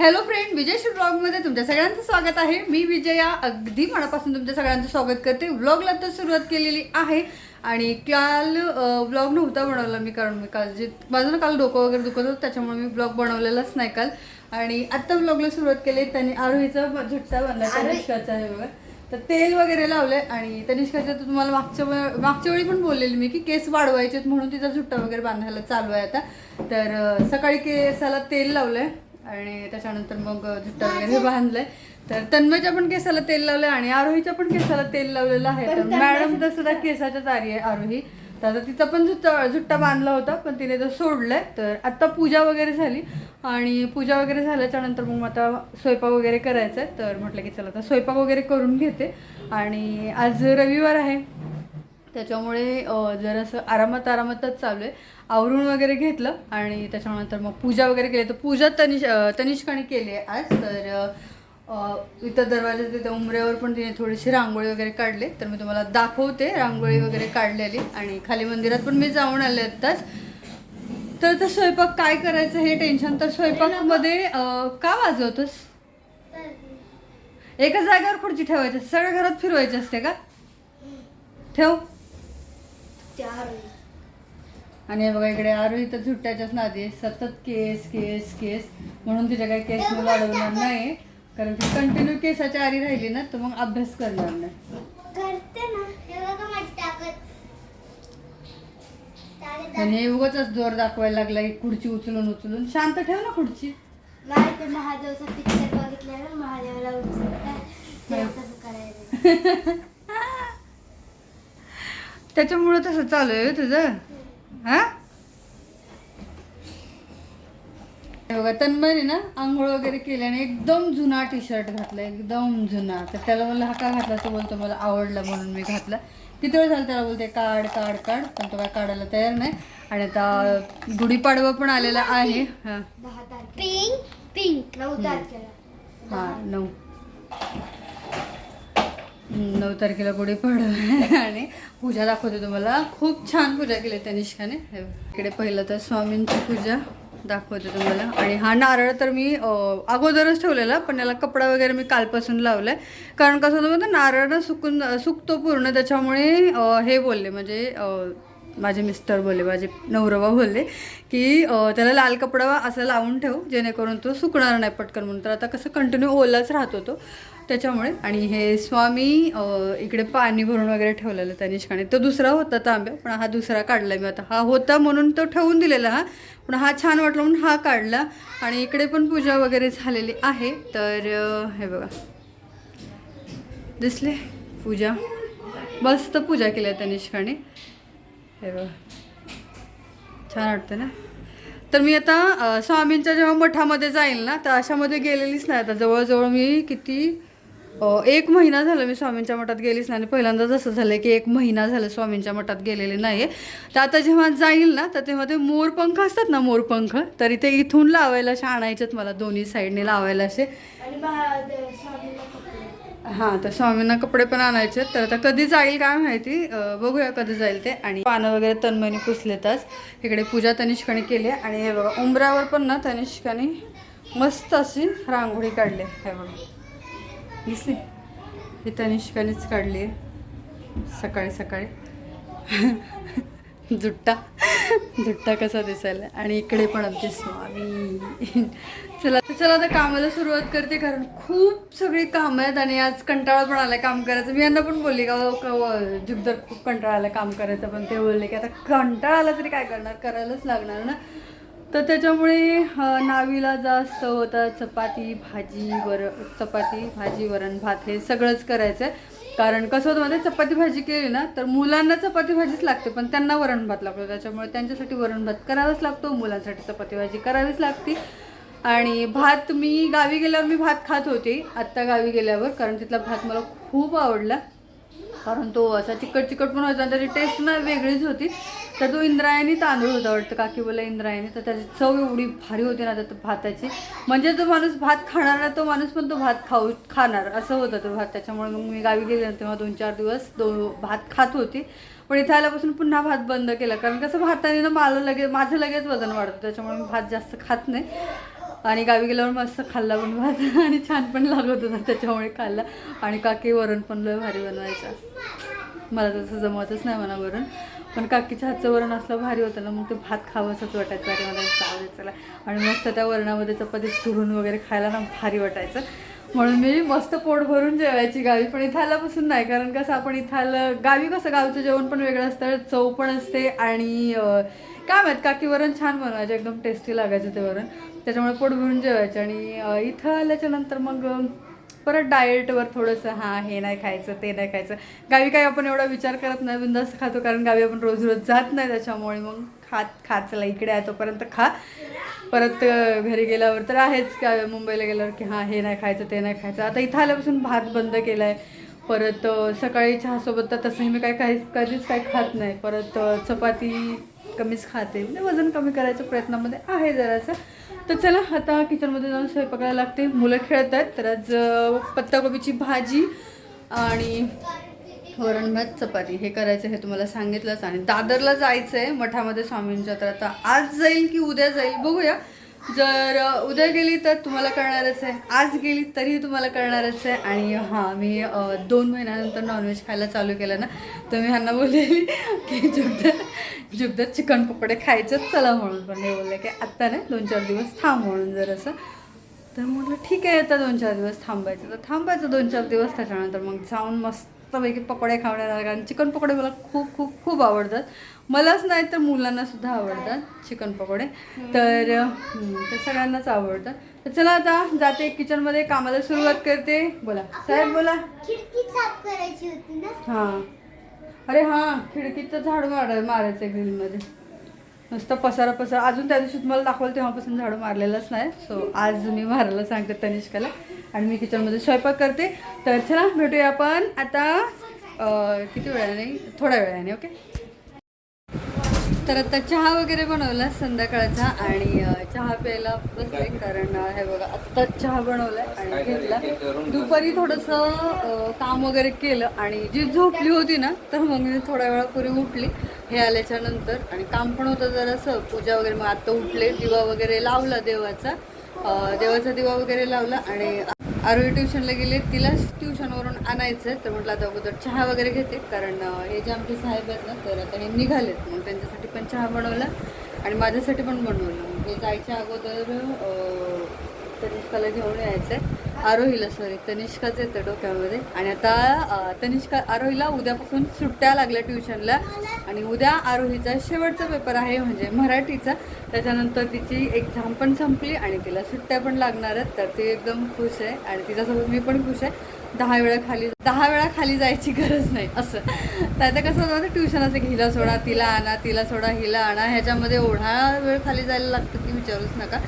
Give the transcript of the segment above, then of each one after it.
Hello friend विजय shoot ब्लॉगमध्ये तुमच्या सगळ्यांचं स्वागत आहे. मी विजया अगदी मनापासून तुमच्या सगळ्यांचं स्वागत करते. व्लॉगला तर सुरुवात केलेली आहे आणि काल व्लॉग नव्हता बनवला मी कारण मी काल जे माझं ना काल डोकं वगैरे दुखत होतं त्याच्यामुळे मी ब्लॉग बनवलेलाच नाही काल. आणि आत्ता व्लॉगला सुरुवात केली त्यांनी आरोहीचा झुट्टा बांधला तनिष्काचा आहे बघा. तर तेल वगैरे लावले आणि तनिष्काच्या तर तुम्हाला मागच्या मागच्या वेळी पण बोललेली मी की केस वाढवायचेत म्हणून तिचा झुट्टा वगैरे बांधायला चालू आहे आता. तर सकाळी केसाला तेल लावलंय. आणि त्याच्यानंतर मग झुट्टा वगैरे बांधलंय. तर तन्मयच्या पण केसाला तेल लावलंय आणि आरोहीच्या पण केसाला तेल लावलेलं आहे. तर मॅडम तर सुद्धा केसाच्याच आरी आहे आरोही. तर आता तिचा पण झुट्टा झुट्टा बांधला होता पण तिने तो सोडलाय. तर आत्ता पूजा वगैरे झाली. आणि पूजा वगैरे झाल्याच्यानंतर मग आता स्वयंपाक वगैरे करायचा आहे तर म्हटलं की चला आता स्वयंपाक वगैरे करून घेते. आणि आज रविवार आहे. त्याच्यामुळे जरासं आरामात आरामातच चालू आहे. आवरून वगैरे घेतलं आणि त्याच्यानंतर मग पूजा वगैरे केली. तर पूजा तनिष तनिष्काने केली आहे आज. तर इतर दरवाजा तिथं उमऱ्यावर पण तिने थोडीशी रांगोळी वगैरे काढली. तर मी तुम्हाला दाखवते रांगोळी वगैरे काढलेली. आणि खाली मंदिरात पण मी जाऊन आले आत्ताच. तर तर स्वयंपाक काय करायचं हे टेन्शन तर स्वयंपाकमध्ये का वाजवतोस? एका जागेवर खुर्ची ठेवायची. सगळ्या घरात फिरवायची असते का? ठेव. आणि हे बघा इकडे आरोही तर झुट्ट्याच्याच नादी. सतत केस केस केस. म्हणून तिच्या काही केस मी वाढवणार नाही. कारण ती कंटिन्यू केसाच्या आरी राहिली ना तर मग अभ्यास करणार नाही. ना. आणि उगाच जोर दाखवायला लागला ही खुर्ची उचलून उचलून. शांत ठेव ना खुर्ची. महादेवचा पिक्चर बघितल्यावर महादेवाला उचलतात तेव्हा तसं करायचं त्याच्यामुळे तसं चालू आहे हो तुझं. हा? बघा तन्मयने ना आंघोळ वगैरे केली आणि एकदम जुना टी शर्ट घातला एकदम जुना. तर त्याला म्हणलं हा का घातला तो बोलतो मला आवडला म्हणून मी घातला. किती वेळ झाला त्याला बोलते काढ काढ काढ. पण तो काय काढायला तयार नाही. आणि आता गुढीपाडवा पण आलेला आहे. हा. Pink pink. नऊ तारखेला. हा नऊ. नऊ तारखेला गुढीपाडवा आहे. आणि पूजा दाखवते तुम्हाला. खूप छान पूजा केली तनिष्काने इकडे पहिलं तर स्वामींची पूजा दाखवते तुम्हाला. आणि हा नारळ तर मी अगोदरच ठेवलेला पण याला कपडा वगैरे मी कालपासून लावला आहे कारण कसं होतं नारळ ना सुकून सुकतो पूर्ण. त्याच्यामुळे हे बोलले म्हणजे माझे मिस्टर बोलले माझे नवरवा बोलले की त्याला लाल कपडा असं लावून ठेव जेणेकरून तो सुकणार नाही पटकन म्हणून. तर आता कसं कंटिन्यू ओलाच राहतो तो त्याच्यामुळे. आणि हे स्वामी इकडे पाणी भरून वगैरे ठेवलेलं त्या निष्काने तो दुसरा होता तांब्या पण हा दुसरा काढला मी आता. हा होता म्हणून तो ठेवून दिलेला हा. पण हा छान वाटला म्हणून हा काढला. आणि इकडे पण पूजा वगैरे झालेली आहे. तर हे बघा. दिसले? पूजा. मस्त पूजा केली त्या निष्काने हे छान वाटतं ना? तर मी आता स्वामींच्या जेव्हा मठामध्ये जाईल ना तर अशामध्ये गेलेलीच नाही. आता जवळजवळ मी किती एक महिना झाला मी स्वामींच्या मठात गेलीच नाही. आणि पहिल्यांदा जसं झालं की एक महिना झालं स्वामींच्या मठात गेलेले नाही तर आता जेव्हा जाईल ना तर तेव्हा ते मोरपंख असतात ना मोरपंख तरी ते इथून लावायला असे आणायचेत मला दोन्ही साईडने लावायला असे आणि महादेव स्वामीला कपडे हां तर स्वामींना कपडे पण आणायचे तर आता कधी जाईल काय माहिती बघूया कधी जाईल ते. आणि पानं वगैरे तन्मयने पुसलेतच. इकडे पूजा तनिष्काने केली आहे. आणि हे बघा उंबऱ्यावर पण ना तनिष्काने मस्त अशी रांगोळी काढली हे बघा. दिसली? ही तनिष्कानेच काढली आहे. सकाळी सकाळी. जुट्टा जुट्टा कसा दिसायला. आणि इकडे पण आमची स्वामी. चला चला आता कामाला सुरुवात करते कारण खूप सगळी कामं आहेत आणि आज कंटाळा पण आलाय काम करायचं. मी यांना पण बोलली का जुगदर खूप कंटाळा आलाय काम करायचं. पण ते बोलले की आता कंटाळा आला तरी काय करणार? करायलाच लागणार ना. तर त्याच्यामुळे नावीला जास्त होता चपाती भाजी वर चपाती भाजी वरण भात हे सगळंच करायचं आहे कारण कसं होतं म्हणजे चपाती भाजी केली ना तर मुलांना चपाती भाजीच लागते पण त्यांना वरण भात लागतो. त्याच्यामुळे त्यांच्यासाठी वरण भात करावाच लागतो मुलांसाठी चपाती भाजी करावीच लागते. आणि भात मी गावी गेल्यावर मी भात खात होते आत्ता गावी गेल्यावर कारण तिथला भात मला खूप आवडला. कारण तो असा चिकट चिकट पण होता त्याची टेस्ट ना वेगळीच होती. तर तो इंद्रायणी तांदूळ होता वाटतं काकी बोला इंद्रायणी. तर त्याची चव एवढी भारी होती ना त्या भाताची. म्हणजे जो माणूस भात खाणार ना तो माणूस पण तो भात खाऊ खाणार असं होतं तो भात. त्याच्यामुळे मग मी गावी गेले तेव्हा दोन चार दिवस दो भात खात होती. पण इथं आल्यापासून पुन्हा भात बंद केला. कारण कसं भाताने ना मला लगेच माझं लगेच वजन वाढतं. त्याच्यामुळे मी भात जास्त खात नाही. आणि गावी गेल्यावर मस्त खाल्ला पण भात. आणि छान पण लागत होता त्याच्यामुळे खाल्ला. आणि काकी वरण पण लय भारी बनवायचा. मला तसं जमतच नाही म्हणा वरण. पण काकीच्या हातचं वरण असलं भारी होतं ना मग ते भात खावंसंच वाटायचं. आणि मला चावलं चला. आणि मस्त त्या वरणामध्ये चपाती चुरून वगैरे खायला ना भारी वाटायचं. म्हणून मी मस्त पोट भरून जेवायची गावी. पण इथं आल्यापासून नाही कारण कसं आपण इथं आलं गावी कसं गावचं जेवण पण वेगळं असतं चव पण असते आणि काय माहीत काकी वरण छान बनवायचे. एकदम टेस्टी लागायचं ते वरण. त्याच्यामुळे पोट भरून जेवायचं. आणि इथं आल्याच्यानंतर मग परत डाएटवर थोडंसं हां हे नाही खायचं ते नाही खायचं. गावी काही आपण एवढा विचार करत नाही बिंदास्त खातो कारण गावी आपण रोज रोज जात नाही. त्याच्यामुळे मग खात खात चला इकडे आहे तोपर्यंत खा. परत घरी गेल्यावर तर आहेच का मुंबईला गेल्यावर की हां हे नाही खायचं ते नाही खायचं. आता इथं आल्यापासून भात बंद केला आहे परत सकाळी चहासोबत तर तसंही मी काय काही कधीच काय खात नाही. परत चपाती कमीच खाते. म्हणजे वजन कमी करायच्या प्रयत्नामध्ये आहे जरासं. तर चला आता किचनमध्ये जाऊन स्वयंपाकाला लागते. मुलं खेळत आहेत. तर आज पत्ताकोबीची भाजी आणि वरण भात चपाती. हे करायचं हे तुम्हाला सांगितलंच. आणि दादरला जायचं आहे मठामध्ये स्वामींच्या. तर आता आज जाईल की उद्या जाईल? बघूया. जर उद्या गेली तर तुम्हाला कळणारच आहे. आज गेली तरीही तुम्हाला कळणारच आहे. आणि हां मी दोन महिन्यानंतर नॉनव्हेज खायला चालू केलं ना तर मी ह्यांना बोललेली की जुगदर जुगदर चिकन पकोडे खायचंच चला म्हणून. पण हे बोलले की आत्ता नाही दोन चार दिवस थांब म्हणून जर असं तर म्हटलं ठीक आहे आता दोन चार दिवस थांबायचं. तर थांबायचं दोन चार दिवस त्याच्यानंतर मग जाऊन मस्त मस्तपैकी पकोडे खावणार आहे. कारण चिकन पकोडे मला खूप खूप खूप आवडतात. मलाच नाही तर मुलांना सुद्धा आवडतात चिकन पकोडे. तर ते सगळ्यांनाच आवडतात. तर चला आता जाते किचनमध्ये कामाला सुरुवात करते. बोला. साहेब बोला. खिडकी साफ करायची होती ना? हां. अरे हां खिडकीत तर झाडू मार मारायचं आहे ग्रिलमध्ये नुसतं पसारा पसारा. अजून त्या दिवशी तुम्हाला दाखवलं तेव्हापासून झाडू मारलेलंच नाही. सो आज मी मारायला सांगते तनिष्काला. आणि मी किचनमध्ये स्वयंपाक करते. तर चला भेटूया आपण आता किती वेळाने? थोड्या वेळाने ओके? तर आता चहा वगैरे बनवला संध्याकाळचा आणि चहा प्यायला बसले कारण हे बघा आत्ता चहा बनवलाय आणि घेतला. दुपारी थोडंसं काम वगैरे केलं आणि जी झोपली होती ना तर मग मी थोड्या वेळापूर्वी उठली. हे आल्याच्यानंतर आणि काम पण होतं जरासं. पूजा वगैरे मग आता उठले. दिवा वगैरे लावला देवाचा. देवाचा दिवा वगैरे लावला आणि आरोही ट्युशनला गेले तिलाच ट्युशनवरून आणायचं आहे तर म्हटलं आता अगोदर चहा वगैरे घेते कारण हे जे आमचे साहेब आहेत ना तर आता हे निघालेत मग त्यांच्यासाठी पण चहा बनवला आणि माझ्यासाठी पण बनवलं. हे जायच्या अगोदर तनिष्काला घेऊन यायचं आहे आरोहीला सॉरी तनिष्काच येतं डोक्यामध्ये. आणि आता तनिष्का आरोहीला उद्यापासून सुट्ट्या लागल्या ट्युशनला. आणि उद्या आरोहीचा शेवटचा पेपर आहे म्हणजे मराठीचा. त्याच्यानंतर तिची एक्झाम पण संपली आणि तिला सुट्ट्या पण लागणार आहेत. तर ती एकदम खुश आहे आणि तिच्यासोबत मी पण खुश आहे. दहा वेळा खाली दहा वेळा खाली जायची गरज नाही असं. तर आता कसं होतं ट्युशन असं हिला सोडा तिला आणा तिला सोडा हिला आणा. ह्याच्यामध्ये एवढा वेळ खाली जायला लागतं की विचारूच नका.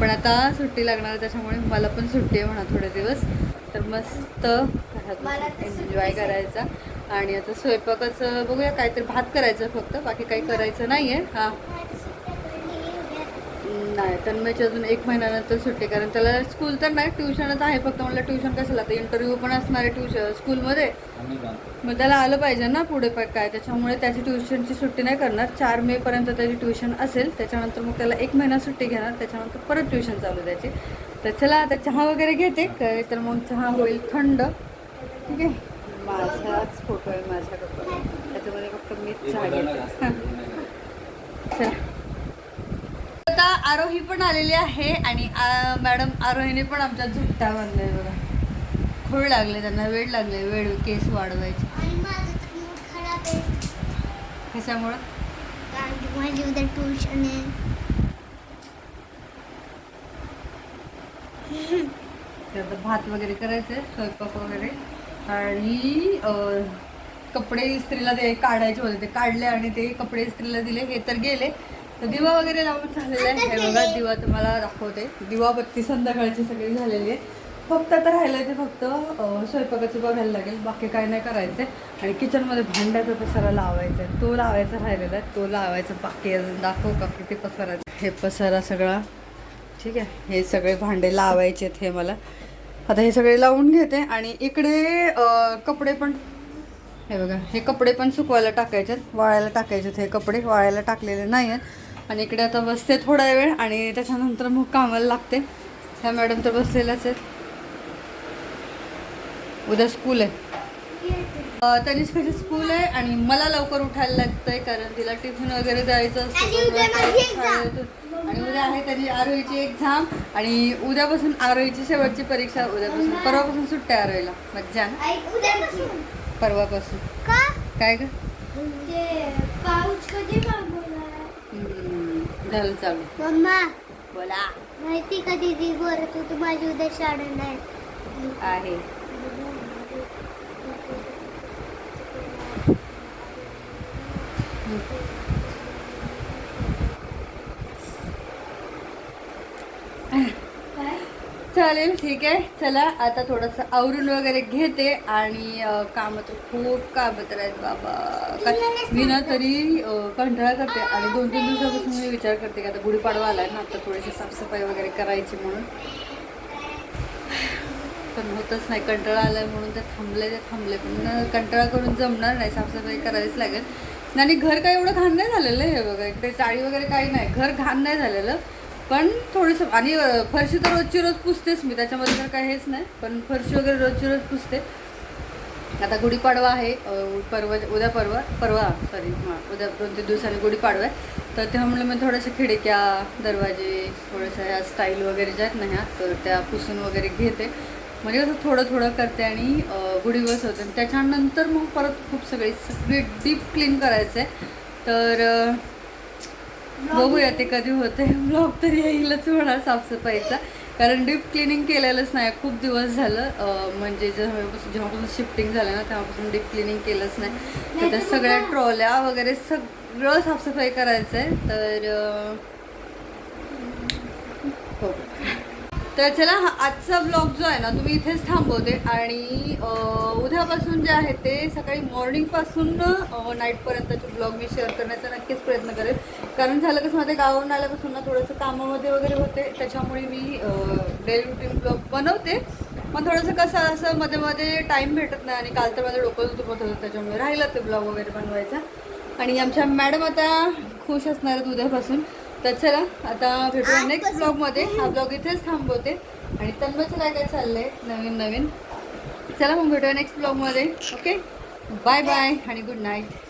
पण आता सुट्टी लागणार त्याच्यामुळे मला पण सुट्टी आहे म्हणा थोडे दिवस. तर मस्त तर एन्जॉय करायचा. आणि आता स्वयंपाकाचं बघूया काहीतरी भात करायचं फक्त बाकी काही करायचं नाही आहे हां. नाही तन्मयची अजून एक महिन्यानंतर सुट्टी कारण त्याला स्कूल तर नाही ट्युशनच आहे. फक्त म्हटलं ट्युशन कशाला आता इंटरव्ह्यू पण असणार आहे ट्युशन स्कूलमध्ये मग त्याला आलं पाहिजे ना पुढे पण काय? त्याच्यामुळे त्याची ट्युशनची सुट्टी नाही करणार. चार मे पर्यंत त्याची ट्युशन असेल. त्याच्यानंतर मग त्याला एक महिना सुट्टी घेणार. त्याच्यानंतर परत ट्युशन चालू द्यायची. तर चला आता चहा वगैरे घेते. काय तर मग चहा होईल थंड. ठीक आहे? माझाच फोटो आहे माझ्याकडं त्याच्यामध्ये फक्त मीच चहा घेते. चला. आरोही पण आलेली आहे आणि मॅडम आरोहीने पण आमच्या झुकट्या बांधल्या बघा. खूळ लागले त्यांना वेळ लागले वेळ केस वाढवायचे. कशामुळं? माझी उद्या ट्युशन आहे. तर भात वगैरे करायचे स्वयंपाक वगैरे. आणि कपडे इस्त्रीला ते काढायचे होते. ते काढले आणि ते कपडे इस्त्रीला दिले. हे तर गेले. दिवा वगैरे लावून झालेला आहे. हे बघा दिवा तुम्हाला दाखवते. दिवा बत्ती संध्याकाळची सगळी झालेली आहे. फक्त आता राहिलं ते फक्त स्वयंपाकाचं बघायला लागेल. बाकी काय नाही करायचं आणि किचनमध्ये भांड्याचा पसारा लावायचा आहे तो लावायचा राहिलेला आहे. तो लावायचा बाकी अजून दाखवू का किती पसारा हे पसारा सगळा ठीक आहे. हे सगळे भांडे लावायचे आहेत हे मला. आता हे सगळे लावून घेते. आणि इकडे कपडे पण हे बघा. हे कपडे पण सुकवायला टाकायचे आहेत वाळायला टाकायचे आहेत हे कपडे. वाळायला टाकलेले नाही आहेत आणि इकडे आता बसते थोडा वेळ आणि त्याच्यानंतर मग कामाला लागते. ह्या मॅडम तर बसलेल्याच आहेत. उद्या स्कूल आहे. तनिष्काची स्कूल आहे आणि मला लवकर उठायला लागतंय कारण तिला टिफिन वगैरे द्यायचं असतं. आणि उद्या आहे त्याची आरोहीची एक्झाम आणि उद्यापासून आरोहीची शेवटची परीक्षा उद्यापासून. परवापासून सुट्ट्या आरोहीला. मज्जा ना परवापासून. काय ग ते पाऊस कधी मागवला हम्म, झालं चालू. मम्मा बोला. माहिती का दीदी बोलत होती माझी उद्या शाळा नाही. आहे काय चालेल ठीक आहे. चला आता थोडंसं आवरून वगैरे घेते आणि काम तर खूप काम तर आहेत बाबा. मी ना तरी कंटाळा करते आणि दोन तीन दिवसापासून मी विचार करते की आता गुढीपाडवा आलाय ना आता थोडीशी साफसफाई वगैरे करायची म्हणून. पण होतच नाही कंटाळा आलाय म्हणून ते थांबले ते थांबले. पण कंटाळा करून जमणार नाही साफसफाई करावीच लागेल. आणि घर काय एवढं घाण नाही झालेलं हे बघा इकडे चाळी वगैरे काही नाही. घर घाण नाही झालेलं. पण थोडंसं आणि फरशी तर रोजची रोज पुसतेच मी त्याच्यामध्ये तर काही हेच नाही पण फरशी वगैरे रोजची रोज पुसते. आता गुढीपाडवा आहे परवा उद्या परवा परवा सॉरी हां उद्या दोन तीन दिवसांनी गुढीपाडवा आहे. तर तेव्हा म्हणलं मी थोड्याशा खिडक्या दरवाजे थोड्याशा ह्या स्टाईल वगैरे ज्या आहेत ना ह्या तर त्या पुसून वगैरे घेते. म्हणजे कसं थोडं थोडं करते आणि अं, गुढी बसवते आणि त्याच्यानंतर मग परत खूप सगळी सगळी डीप क्लीन करायचं. आहे तर बघूया ते कधी होते ब्लॉग तर येईलच होणार साफसफाईचा. कारण डीप क्लिनिंग केलेलंच नाही. खूप दिवस झालं म्हणजे जेव्हापासून जेव्हापासून शिफ्टिंग झालं ना तेव्हापासून डीप क्लिनिंग केलंच नाही. तर त्या सगळ्या ट्रॉल्या वगैरे सगळं साफसफाई करायचं आहे तर हो. तर चला हा आजचा ब्लॉग जो आहे ना तुम्ही इथेच थांबवते. आणि उद्यापासून जे आहे ते सकाळी मॉर्निंगपासून नाईटपर्यंतचे ब्लॉग मी शेअर करण्याचा नक्कीच प्रयत्न करेल कारण झालं कसं माझ्या गावावरून आल्यापासून ना थोडंसं कामामध्ये वगैरे होते. त्याच्यामुळे मी डेली रुटीन ब्लॉग बनवते. मग थोडंसं कसं असं मध्ये मध्ये टाईम भेटत नाही आणि काल तर माझं डोकं दुखत होतं त्याच्यामुळे राहिलं ते ब्लॉग वगैरे बनवायचा. आणि आमच्या मॅडम आता खुश असणार आहेत उद्यापासून. तर चला आता भेटूया नेक्स्ट ब्लॉगमध्ये हा ब्लॉग इथेच थांबवते. आणि तन्मयचं काय काय चाललंय? नवीन नवीन. चला मग भेटूया नेक्स्ट ब्लॉगमध्ये ओके बाय बाय आणि गुड नाईट